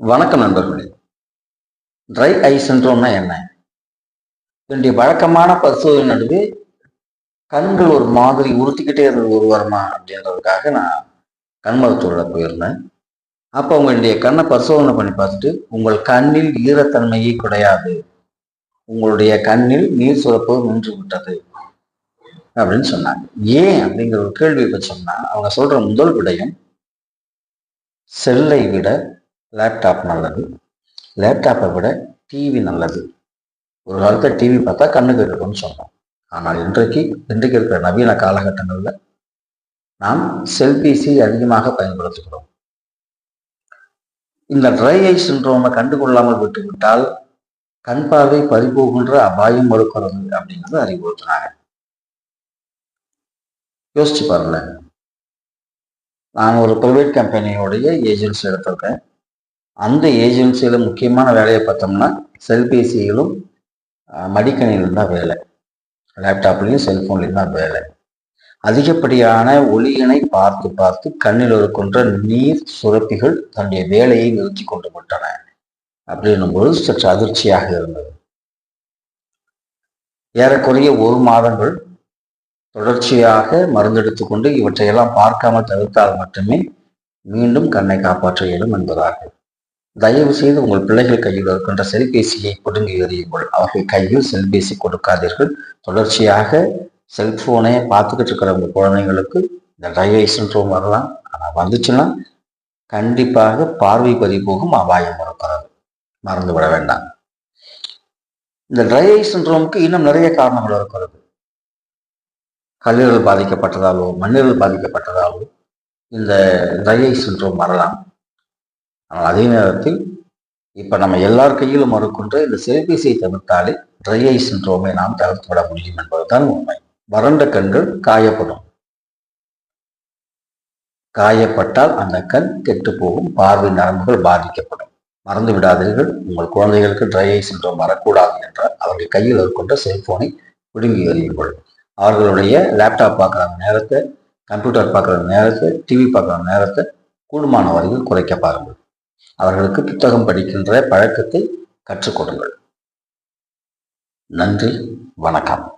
வணக்கம் நண்பர்களே. ட்ரை ஐ சின்ரோம்னா என்ன? என்னுடைய வழக்கமான பரிசோதனை நடுவே கண்கள் ஒரு மாதிரி உறுத்திக்கிட்டே இருந்தது ஒரு வாரமா அப்படின்றதுக்காக நான் கண் போயிருந்தேன். அப்போ உங்களுடைய கண்ணை பரிசோதனை பண்ணி பார்த்துட்டு உங்கள் கண்ணில் ஈரத்தன்மையே கிடையாது. உங்களுடைய கண்ணில் நீர் சுரப்பு நின்று விட்டது அப்படின்னு சொன்னாங்க. ஏன் அப்படிங்கிற ஒரு கேள்வி வச்சோம்னா அவங்க சொல்ற முதல் விடயம் செல்லை விட லேப்டாப் நல்லது. லேப்டாப்பை விட டிவி நல்லது. ஒரு காலத்தில் டிவி பார்த்தா கண்ணுக்கு இருக்கும்னு சொன்னோம் ஆனால் இன்றைக்கு இன்றைக்கு இருக்கிற நவீன காலகட்டங்களில் நாம் செல்பிசி அதிகமாக பயன்படுத்துகிறோம். இந்த ட்ரை ஐ சின்ரோமை கண்டுகொள்ளாமல் விட்டுவிட்டால் கண் பார்வை பறிபோகின்ற அபாயம் இருக்கிறது அப்படிங்கிறது அறிவுறுத்தினாங்க. யோசிச்சு பாருங்க நான் ஒரு ப்ரைவேட் கம்பெனியோடைய ஏஜென்சி எடுத்திருக்கேன். அந்த ஏஜென்சியில் முக்கியமான வேலையை பார்த்தோம்னா செல்பேசியிலும் மடிக்கணிலும் தான் வேலை. லேப்டாப்லேயும் செல்ஃபோன்லேயும் தான் வேலை. அதிகப்படியான ஒளியினை பார்த்து பார்த்து கண்ணில் இருக்கின்ற நீர் சுரப்பிகள் தன்னுடைய வேலையை நிறுத்தி கொண்டு விட்டன அப்படின்னும் பொழுது சற்று அதிர்ச்சியாக இருந்தது. ஏறக்குறைய ஒரு மாதங்கள் தொடர்ச்சியாக மருந்தெடுத்துக்கொண்டு இவற்றையெல்லாம் பார்க்காமல் தவிர்த்தால் மட்டுமே மீண்டும் கண்ணை காப்பாற்ற இயலும் என்பதாகும். தயவு செய்து உங்கள் பிள்ளைகள் கையில் இருக்கின்ற செல்பேசியை கொடுங்கி எறியுங்கள். அவர்கள் கையில் செல்பேசி கொடுக்காதீர்கள். தொடர்ச்சியாக செல்போனை பார்த்துக்கிட்டு இருக்கிற உங்கள் குழந்தைங்களுக்கு இந்த ட்ரைவை சின்ட்ரோம் வரலாம். ஆனால் வந்துச்சுன்னா கண்டிப்பாக பார்வை பதிப்போகும் போகும் அபாயம் இருக்கிறது. மறந்து விட வேண்டாம். இந்த ட்ரைவை சின்ட்ரோமுக்கு இன்னும் நிறைய காரணங்கள் இருக்கிறது. கல்லீரல் பாதிக்கப்பட்டதாலோ மண்ணீரல் பாதிக்கப்பட்டதாலோ இந்த ட்ரைவை சின்ட்ரோம் வரலாம். ஆனால் அதே நேரத்தில் இப்போ நம்ம எல்லார் கையிலும் மறுக்கின்ற இந்த செல்பேசியை தவிர்த்தாலே ட்ரை ஐ சின்ட்ரோமை நாம் தவிர்த்து விட முடியும் என்பதுதான் உண்மை. வறண்ட கண்கள் காயப்படும். காயப்பட்டால் அந்த கண் கெட்டு போகும். பார்வை நரம்புகள் பாதிக்கப்படும். மறந்து விடாதீர்கள். உங்கள் குழந்தைகளுக்கு ட்ரை ஐ சின்ட்ரோம் வரக்கூடாது என்றால் அவர்கள் கையில் இருக்கின்ற செல்போனை பிடுங்கி எறியுங்கள். அவர்களுடைய லேப்டாப் பார்க்குற நேரத்தை கம்ப்யூட்டர் பார்க்குற நேரத்தை டிவி பார்க்குற நேரத்தை கூடுமான வரையில் குறைக்க பாருங்கள். அவர்களுக்கு புத்தகம் படிக்கின்ற பழக்கத்தை கற்றுக் கொடுங்கள். நன்றி வணக்கம்.